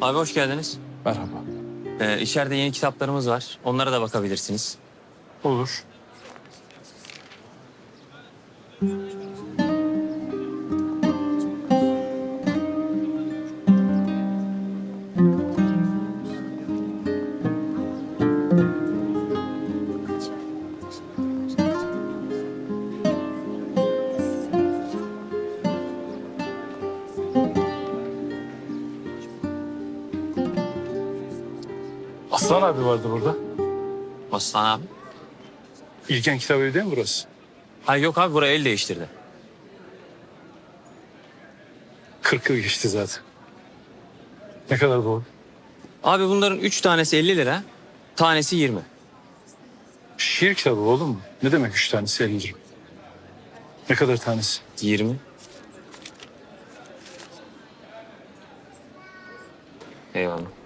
Abi hoş geldiniz. Merhaba. Ee, içeride yeni kitaplarımız var. Onlara da bakabilirsiniz. Olur. Aslan abi vardı burada. Aslan abi. İlken kitap evi değil mi burası? Ha yok abi buraya el değiştirdi. 40 yıl geçti zaten. Ne kadar doğru? Abi bunların üç tanesi 50 lira. Tanesi 20. Şiir kitabı oğlum. Ne demek üç tanesi 50 lira? Ne kadar tanesi? 20. Eyvallah.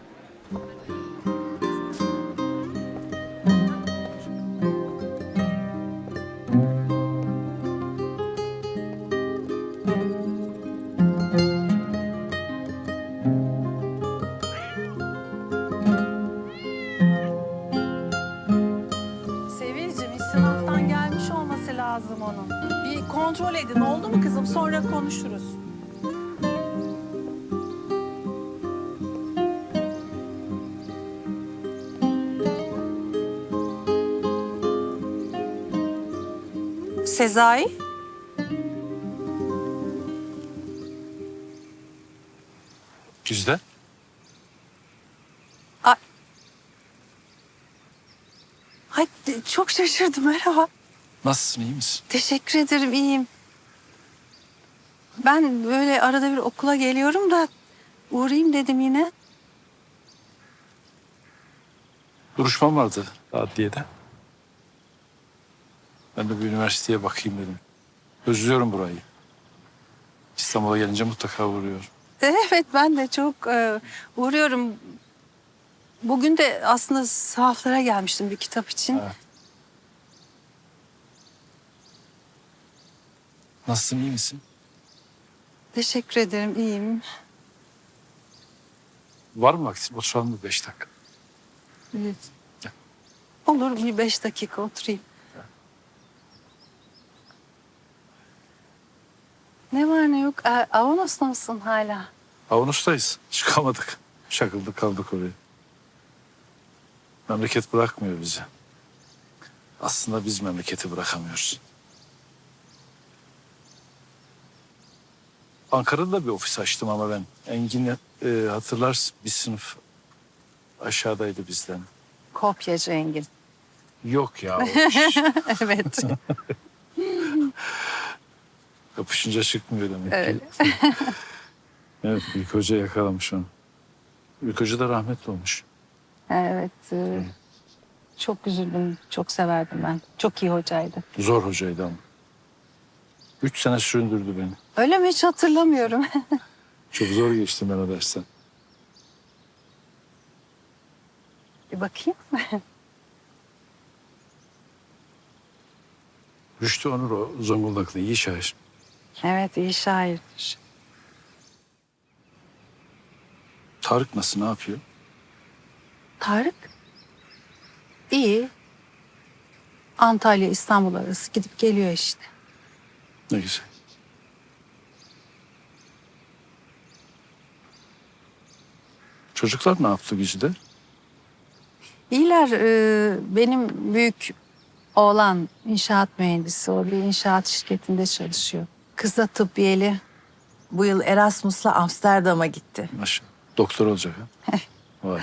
Lazım onun. Bir kontrol edin oldu mu kızım sonra konuşuruz. Sezai? Güzde. Ay çok şaşırdım merhaba. Nasılsın iyi misin? Teşekkür ederim iyiyim. Ben böyle arada bir okula geliyorum da uğrayayım dedim yine. Duruşmam vardı adliyede. Ben de bir üniversiteye bakayım dedim. Özlüyorum burayı. İstanbul'a gelince mutlaka uğruyorum. Evet ben de çok e, uğruyorum. Bugün de aslında sahaflara gelmiştim bir kitap için. Evet. Nasılsın iyi misin? Teşekkür ederim iyiyim. Var mı vaktin? Oturalım mı beş dakika? Evet. Gel. Olur bir beş dakika oturayım. Ne var ne yok. E, Avanos'ta mısın hala? Avunustayız. Çıkamadık. Şakıldık kaldık oraya. Memleket bırakmıyor bizi. Aslında biz memleketi bırakamıyoruz. Ankara'da da bir ofis açtım ama ben. Engin e, hatırlarsın bir sınıf aşağıdaydı bizden. Kopyacı Engin. Yok ya. o iş. evet. Kapışınca çıkmıyor demek Evet. ki. evet büyük hoca yakalamış onu. Büyük hoca da rahmetli olmuş. evet. e, çok üzüldüm. Çok severdim ben. Çok iyi hocaydı. Zor hocaydı ama. Üç sene süründürdü beni. Öyle mi hiç hatırlamıyorum. Çok zor geçtim ben o dersten. bir bakayım. Rüştü Onur o Zonguldaklı iyi şair. evet iyi şairdir. Tarık nasıl ne yapıyor? Tarık? İyi. Antalya İstanbul arası gidip geliyor işte. Ne güzel. Çocuklar ne yaptı Güzide? İyiler. e, benim büyük oğlan inşaat mühendisi. O bir inşaat şirketinde çalışıyor. Kız da tıbbiyeli. Bu yıl Erasmus'la Amsterdam'a gitti. Maşallah. Doktor olacak ha? Vay.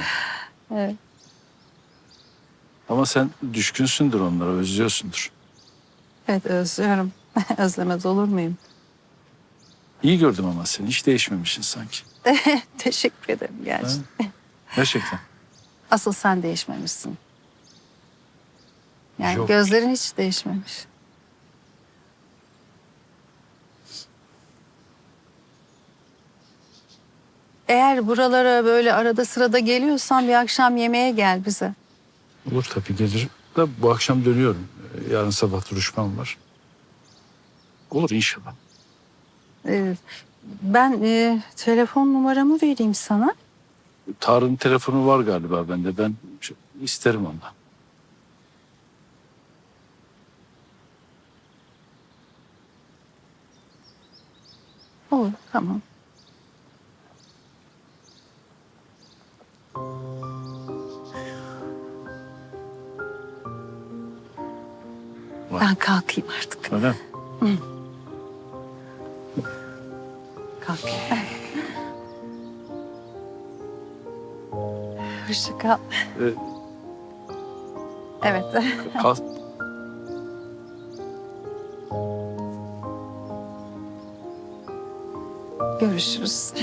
Evet. Ama sen düşkünsündür onlara, özlüyorsundur. Evet özlüyorum. Özlemez olur muyum? İyi gördüm ama seni. Hiç değişmemişsin sanki. Teşekkür ederim gerçekten. Gerçekten. Asıl sen değişmemişsin. Yani Yok. gözlerin hiç değişmemiş. Eğer buralara böyle arada sırada geliyorsan bir akşam yemeğe gel bize. Olur tabii gelirim. Da bu akşam dönüyorum. Ee, Yarın sabah duruşmam var. Olur inşallah. Ee, ben e, telefon numaramı vereyim sana. Tarık'ın telefonu var galiba bende. Ben isterim ondan. Olur tamam. Ben kalkayım artık. Öyle mi? Kalkayım. Hoşça kal. Ee, Evet. kal- Görüşürüz.